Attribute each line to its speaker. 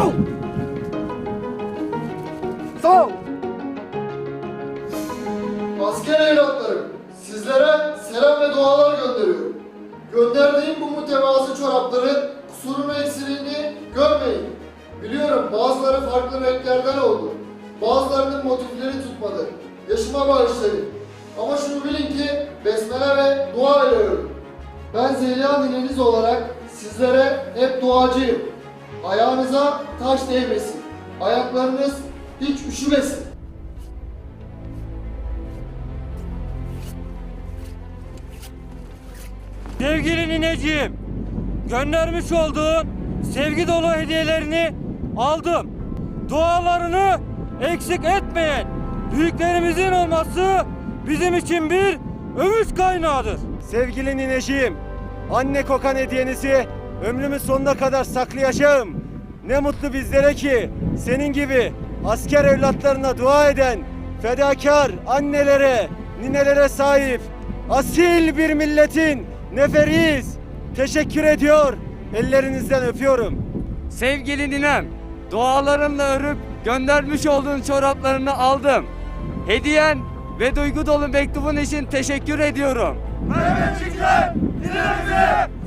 Speaker 1: Sol! Sol! Asker evlatlarım, sizlere selam ve dualar gönderiyorum. Gönderdiğim bu mütevazı çorapların kusurunu eksiliğini görmeyin. Biliyorum bazıları farklı renklerden oldu. Bazılarının motifleri tutmadı. Yaşıma bağışlayın. Ama şunu bilin ki besmele ve dua ediyorum. Ben Zeliha nineniz olarak sizlere hep duacıyım. Ayağınıza taş değmesin. Ayaklarınız hiç üşümesin.
Speaker 2: Sevgili nineciğim, göndermiş olduğun sevgi dolu hediyelerini aldım. Dualarını eksik etmeyin. Büyüklerimizin olması bizim için bir övüş kaynağıdır.
Speaker 3: Sevgili nineciğim, anne kokan hediyenizi ömrümün sonuna kadar saklayacağım. Ne mutlu bizlere ki senin gibi asker evlatlarına dua eden fedakar annelere, ninelere sahip asil bir milletin neferiyiz. Teşekkür ediyor, ellerinizden öpüyorum.
Speaker 4: Sevgili ninem, dualarımla örüp göndermiş olduğun çoraplarını aldım. Hediyen ve duygu dolu mektubun için teşekkür ediyorum.
Speaker 3: Mehmetçikler, ninemize.